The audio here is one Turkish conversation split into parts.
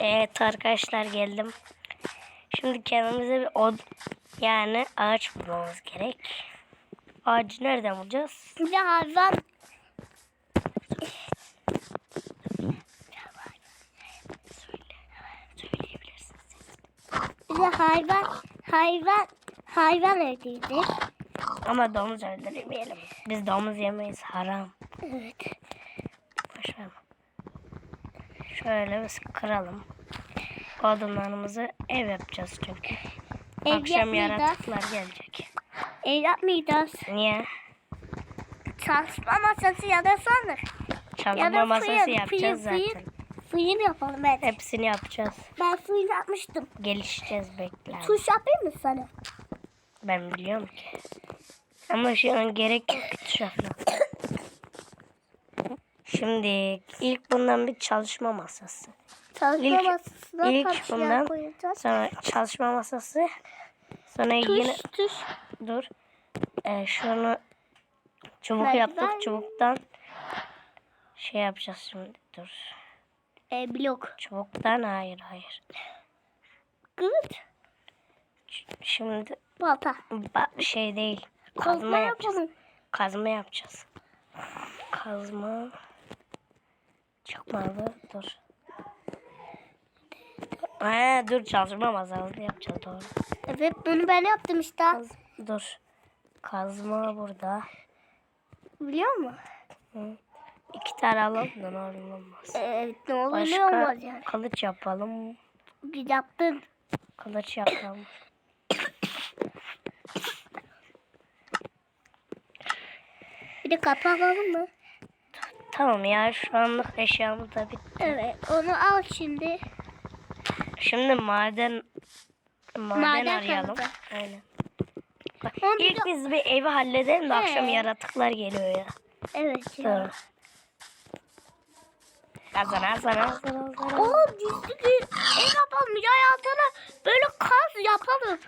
Evet arkadaşlar geldim. Şimdi kendimize bir od yani ağaç bulmamız gerek. Ağacı nereden bulacağız? Bir hayvan. Bir hayvan. Hayvan. Hayvan evdeydi. Ama domuz öldürmeyelim. Biz domuz yemeyiz haram. Evet. Şöyle biz kıralım. Odunlarımızı ev yapacağız çünkü. Ev Akşam yaratıklar gelecek. Ev yapmayacağız. Niye? Çalışma masası ya da sandık. Çalışma Ya da masası fırın, yapacağız fırın, zaten. Fırın yapalım evet. Hepsini yapacağız. Ben fırın yapmıştım. Gelişeceğiz bekle. Tuş yapayım mı sana? Ben biliyorum ki. Ama şu an gerek yok tuşa falan. Şimdi ilk bundan bir çalışma masası. Çalışma İlk- masasına ilk bundan- koyacağız. Sonra çalışma masası. Sonra Tuş yine tuş. dur. Ee, şunu çubuk Merdiven yaptık. mi? Çubuktan şey yapacağız şimdi. Dur. E, blok. Çubuktan hayır hayır. Kılıç. Şimdi Balta. ba- şey değil. Kazma Kazma yapacağız. yapalım. Kazma yapacağız. Kazma. Çıkmadı. Dur. Ha, dur çalışma masası yapacağız doğru. Evet bunu ben yaptım işte. Kaz, dur. Kazma burada. Biliyor musun? Hı. İki tane alalım da normal olmaz. Evet ne olur ne Başka olmaz yani. kılıç yapalım. Bir yaptın. Kılıç yapalım. Bir de kapı alalım mı? Tamam ya şu anlık eşyamız da bitti. Evet onu al şimdi. Şimdi maden maden, Maden arayalım. Aynen. Bak, bir İlk de- biz bir evi halledelim de akşam He. yaratıklar geliyor ya. Evet ya. Kazan kazan kazan kazan. Oo gizli bir ev yapalım. Ya altına böyle kaz yapalım.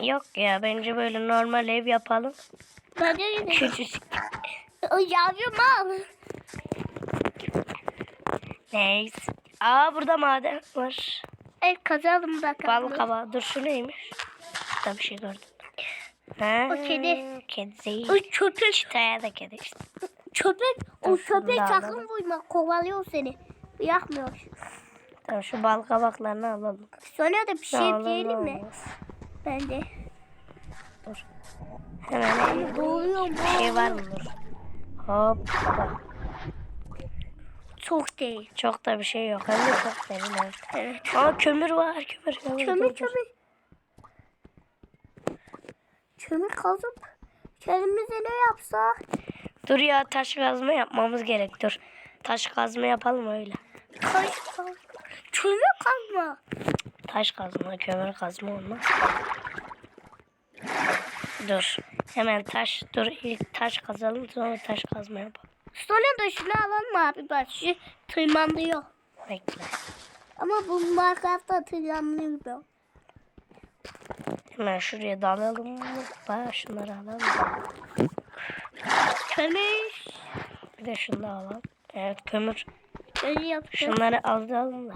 Yok ya bence böyle normal ev yapalım. Bence de. Küçücük. O yavrum al. Neyse. Aa burada maden var. Evet kazalım bakalım. Balık hava. Dur şu neymiş? Burada bir şey gördüm. Ha, O kedi. Kedi değil. O köpek. Çitaya da kedi işte. Köpek. O köpek sakın vurma. Kovalıyor seni. Yakmıyor. Tamam şu bal kabaklarını alalım. Sonra da bir şey diyelim mi? Ben de. Dur. Hemen Boğuyorum. bir şey var mı dur. Hop. Çok değil. Çok da bir şey yok. Hem de çok derin evet. Evet. Aa kömür var kömür. Kömür, Kömür kömür. Kömür kazıp kendimize ne yapsak? Dur ya taş kazma yapmamız gerek dur. Taş kazma yapalım öyle. Taş kaz. Kömür kazma. Taş kazma, kömür kazma olmaz. Dur. Hemen taş, dur ilk taş kazalım sonra taş kazma yapalım. Sonra da şunu alalım abi? Bak şu tırmanlıyor. Bekle. Ama bu Minecraft'ta tırmanlıyor. Hemen şuraya dalalım. Bak şunları alalım. Kömür. Bir de şunu da alalım. Evet kömür. Öyle yapacağız. Şunları alalım da.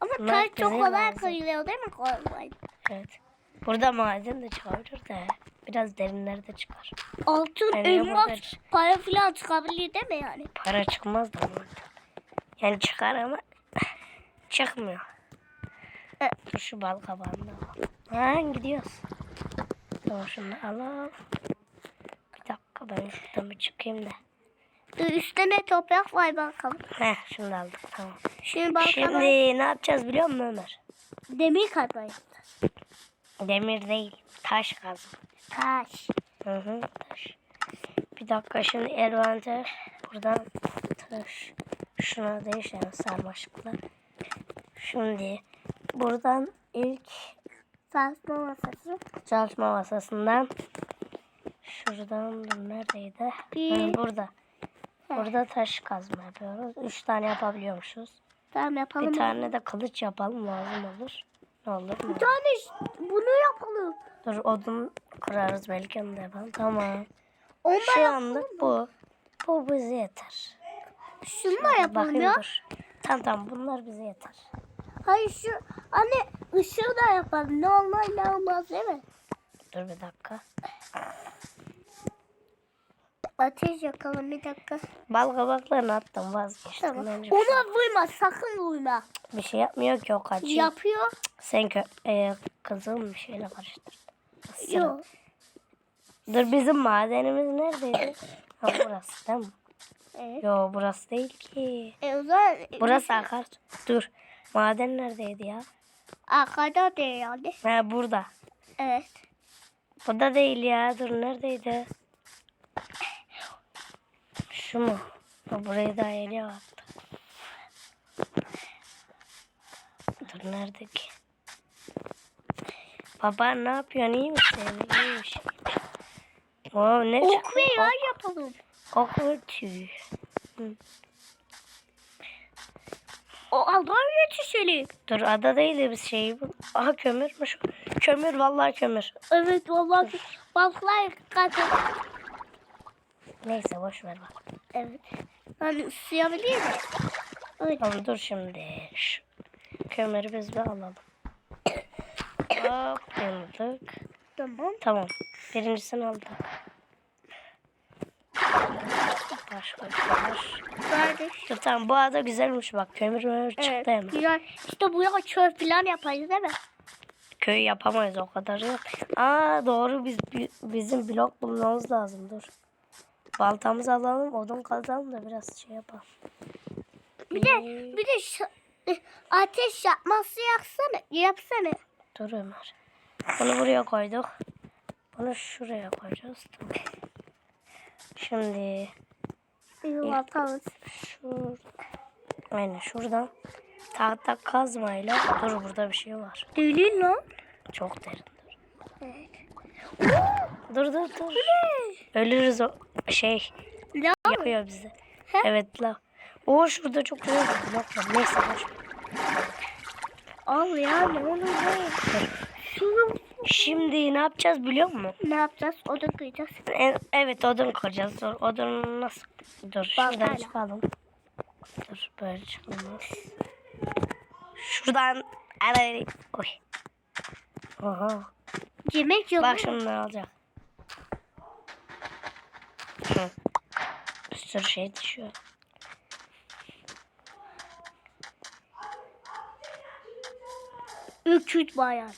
Ama Bunlar taş çok kolay kırılıyor değil mi? Kolay. Evet. Burada maden de çıkabilir de. Biraz derinlerde çıkar. Altın, Yani elmas, burada- para filan çıkabilir değil mi yani? Para çıkmaz da bunlardan. Yani çıkar ama çıkmıyor. Evet. Dur şu bal kabağını. Ha gidiyoruz. Tamam şunu alalım. Bir dakika ben şuradan bir çıkayım da. Dur, Üstte ne toprak var bakalım. Heh şunu da aldık tamam. Şimdi bakalım. Şimdi ne yapacağız biliyor musun Ömer? Demir kazma yapacağız. Demir değil taş kazma. Taş. Hı hı taş. Bir dakika şimdi envanter buradan taş. Şuna değişelim sarmaşıkla. Şimdi buradan ilk Sarsma masası. çalışma masasından şuradan neredeydi? Bir- Hı, burada. Burada taş kazma yapıyoruz. Üç tane yapabiliyormuşuz. Tamam yapalım. Bir tane de kılıç yapalım lazım olur. Olur ne Bir olur. tane ş- bunu yapalım. Dur odun kırarız belki onu da yapalım. Tamam. Onu Şu anlık bu. Bu bize yeter. Şunu da yapalım Bakayım ya. dur. Tamam tamam bunlar bize yeter. Hayır şu anne ışığı da yapalım. Ne olmaz ne olmaz değil mi? Dur bir dakika. Ateş yakalım bir dakika. Bal kabaklarını attım vazgeçtim. Tamam. Bence Ona vurma sakın vurma. bir şey yapmıyor ki o kaçıyor. Yapıyor. Sen kö e, kızım bir şeyle karıştırdın. Yok. Dur bizim madenimiz neredeydi? Ha burası değil mi? Evet. Yo burası değil ki. E, o zaman Burası akar. Dur. Maden neredeydi ya? arkada değil yani. Ha burada. Evet. Burada değil ya. Dur neredeydi? Şu mu? Ha, burayı daha yeni attı. Dur nerede ki? Baba ne yapıyorsun? İyi misin? İyiymiş. Oo ne Ok çıktı? ve yay yapalım. Ok ve tüy. O adam yetişelim. Dur ada değil de biz şeyi bul. Aha kömürmüş. Kömür vallahi kömür. Evet vallahi balıklar kaçır. Neyse boş ver bak. Evet. Ben ısıyabilir miyim? Evet. Tamam dur şimdi. Şu kömürü biz bir alalım. Hop yanıldık. Tamam. Tamam. Birincisini aldık. Başka bir şey var. Dur tamam bu ada güzelmiş bak. Kömür mömür çıktı Evet. hemen. Güzel. İşte buraya çöl falan yaparız değil mi? Köy yapamayız o kadar yok. Aa doğru biz bi- bizim blok bulmamız lazım dur. Baltamızı alalım odun kazalım da biraz şey yapalım. Bir de bir de şu, ateş yapması yaksana, yapsana. Dur Ömer. Bunu buraya koyduk. Bunu şuraya koyacağız. Tamam. Şimdi bakalım. şur Aynen şuradan tahta kazmayla dur burada bir şey var. Deli lan. Çok derin. Evet. Dur dur dur. Ölürüz o şey Ne? yapıyor bizi. Evet la. O şurada çok güzel bir var. Neyse boş. Al ya ne olur ne? Şimdi ne yapacağız biliyor musun? ne yapacağız? O da kıyacağız. E- Evet odun kıracağız. Dur odun nasıl? Dur şuradan çıkalım. Dur böyle çıkılmaz. Şuradan. Oy. Oha. Yemek yok. Bak ne olacak. Hı. Bir sürü şey düşüyor. Öküz bayağı.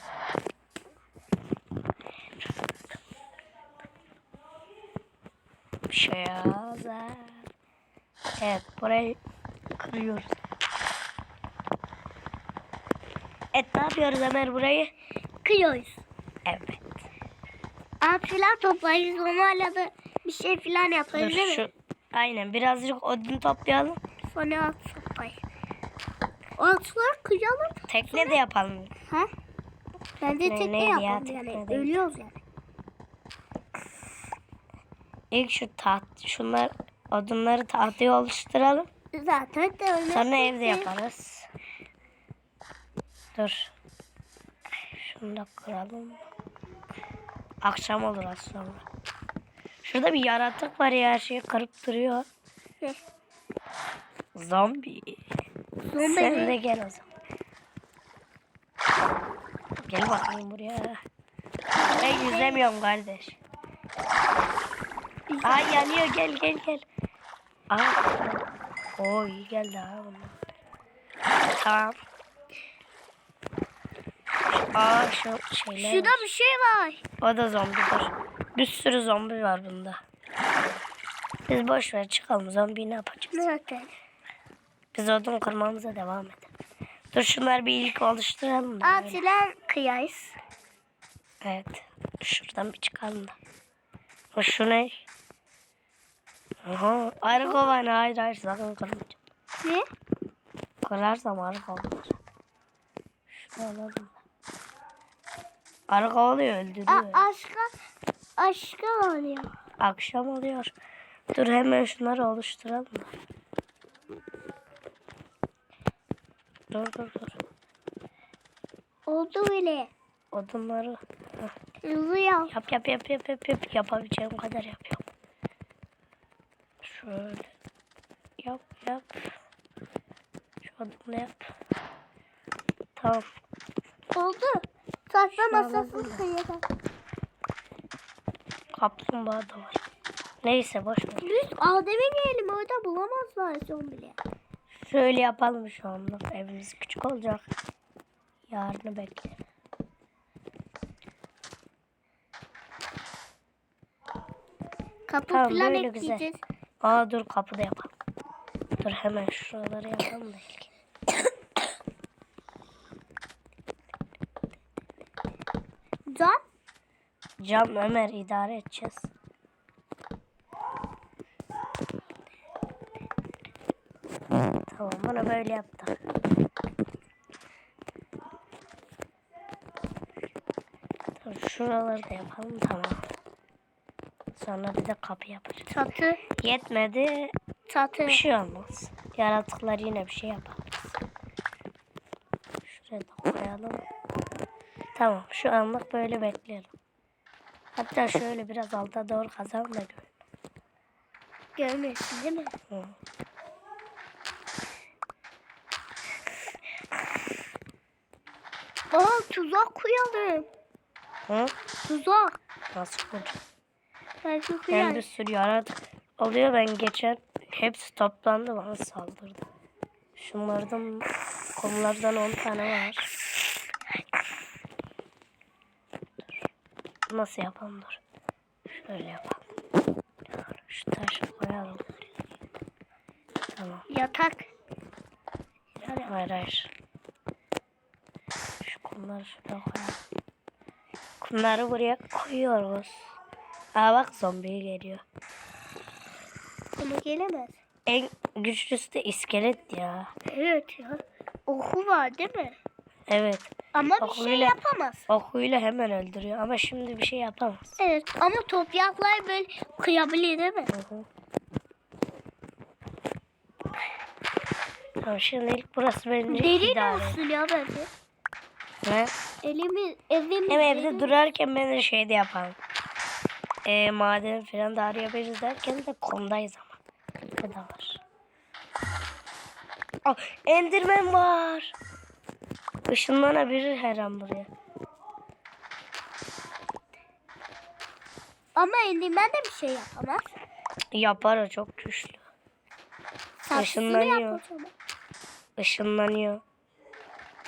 Bir şey yazar. Evet burayı kırıyoruz. Evet ne yapıyoruz Ömer burayı? Kıyıyoruz. Evet. At filan toplayırız. Onlarla da bir şey filan Dur yaparız değil mi? şu. Aynen birazcık odun toplayalım. Sonra at sopayı. Atlar kıyalım. Tekne de yapalım. Ha? Ben de Ne- tekne neydi ya, yapalım tekne yani. değil. Ölüyoruz yani. İlk şu taht, şunlar odunları tahtaya oluşturalım. Zaten de öyle. Sonra evde yaparız. Dur. Şunu da kıralım. Akşam olur az sonra. Şurada bir yaratık var ya her şeyi kırıp duruyor. Ne? Zombi. Zombi Sen mi? de gel o zaman. Gel bakayım buraya. Ben yüzemiyorum kardeş. Ay yanıyor gel gel gel. Aa. Oo iyi geldi ha bunlar. Tamam. Aa şu şeyler. Şurada bir şey var. O da zombidir. Bir sürü zombi var bunda. Biz boş ver çıkalım. Zombi ne yapacağız? Nerede? Biz odun kırmamıza devam edelim. Dur şunları bir ilk oluşturalım da. At böyle. filan kıyayız. Evet. Şuradan bir çıkalım da. O şu ne? Aha. Arı kovanı. Hayır hayır sakın kırmayacağım. Ne? Kırarsam arı kovalar. Şunu alalım da. Arı kovalıyor öldürüyor. A aşka aşka oluyor. Akşam oluyor. Dur hemen şunları oluşturalım. Dur dur dur. Oldu bile. Odunları. Hızlı yap. yap yap yap yap yap yap yapabileceğim kadar yapıyorum. Şöyle yap yap. yapmadığını yap. Tamam. Oldu. Alalım masasını da. koyalım. Kaplumbağa da var. Neyse boş ver. Biz Adem'e gidelim orada bulamazlar zombileri. Şöyle yapalım şu anlık. Evimiz küçük olacak. Yarını bekleyelim. Kapı Tamam, falan böyle güzel. ekleyeceğiz. Aa dur kapıda yapalım. Dur hemen şuraları yapalım da ilk. Cam Ömer idare edeceğiz. Tamam bunu böyle yaptık. Tamam, şuraları da yapalım tamam. Sonra bir de kapı yaparız. Çatı. Yetmedi Çatı. bir şey olmaz. Yaratıklar yine bir şey yaparız. Şuraya da koyalım. Tamam şu anlık böyle bekleyelim. Hatta şöyle biraz alta doğru kazalım da gör. Görmüyorsun değil mi? Hı. Aa tuzak koyalım. Hı? Tuzak. Nasıl kuracağım? Ben koyalım. bir sürü yaratık oluyor. Ben geçen hepsi toplandı bana saldırdı. Şunlardan kollardan 10 tane var. Dur. Nasıl yapalım dur. Şöyle yapalım. Şu taşı koyalım. Tamam. Yatak. Hayır hayır. Şu kumları şuraya koyalım. Kumları buraya koyuyoruz. Aa bak zombi geliyor. Ama gelemez. En güçlüsü de iskelet ya. Evet ya. Oku var değil mi? Evet. Ama bir şey Okuyla- yapamaz. Okuyla hemen öldürüyor ama şimdi bir şey yapamaz. Evet ama topraklar böyle kıyabilir değil mi? Hı hı. Tamam şimdi ilk burası bence Derin idare. olsun ya bence. Ne? Elimiz, evimiz. Hem evde derin- durarken ben de şey de yapalım. E, maden falan da arayabiliriz derken de komdayız ama. Bu da var. Aa, Enderman var. Işınlanabilir her an buraya. Ama Enderman de bir şey yapamaz. Yapar o çok güçlü. Satışını Işınlanıyor. yap o zaman. Işınlanıyor.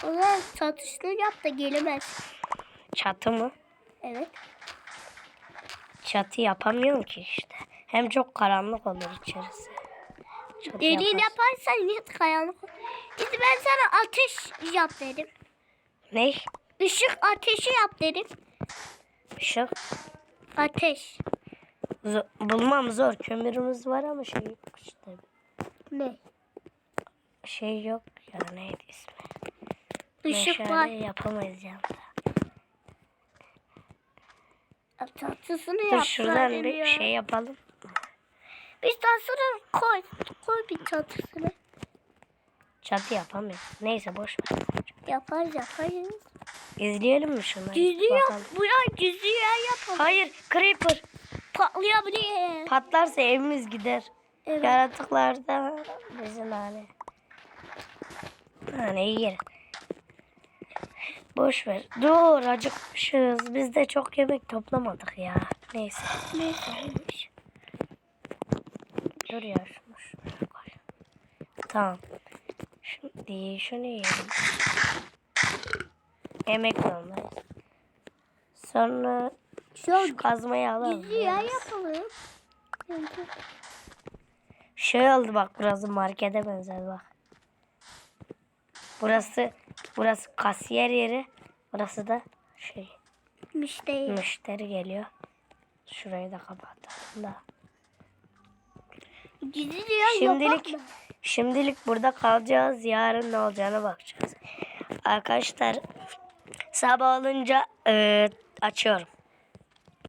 O zaman satışını yap da gelemez. Çatı mı? Evet. Çatı yapamıyorum ki işte. Hem çok karanlık olur içerisi. Çatı Derin yaparsın. yaparsan hiç kayanlık İşte ben sana ateş yap dedim. Ne? Işık ateşi yap dedim. Işık. Ateş. Zo- bulmam zor. Kömürümüz var ama şey yok işte. Ne? Şey yok ya neydi ismi? Işık Meşale var. yapamayız yani. Tatlısını Dur yap. şuradan bir ya. şey yapalım. Bir tatlısını koy. Koy bir tatlısını. Çatı yapamıyoruz. Neyse boş ver. Yaparız yaparız. İzleyelim mi şunları? Gizli Bakalım. Buraya gizli yer yapalım. Hayır Creeper. Patlayabilir. Patlarsa evimiz gider. Evet. Yaratıklar da bizim hani. Hani yer. Boş ver. Dur acıkmışız. Biz de çok yemek toplamadık ya. Neyse. Neyse. Dur ya şunu şuraya koy. Tamam. Şimdi şunu yiyelim. Yemek zorundayız. Sonra Şu şu kazmayı alalım. biraz. yapalım. Şey oldu bak burası markete benzer bak. Burası burası kasiyer yeri. Burası da şey Müşteri. müşteri geliyor. Şurayı da kapatalım da. Gizli Şimdilik yapalım. Şimdilik burada kalacağız. Yarın ne olacağına bakacağız. Arkadaşlar sabah olunca e, açıyorum.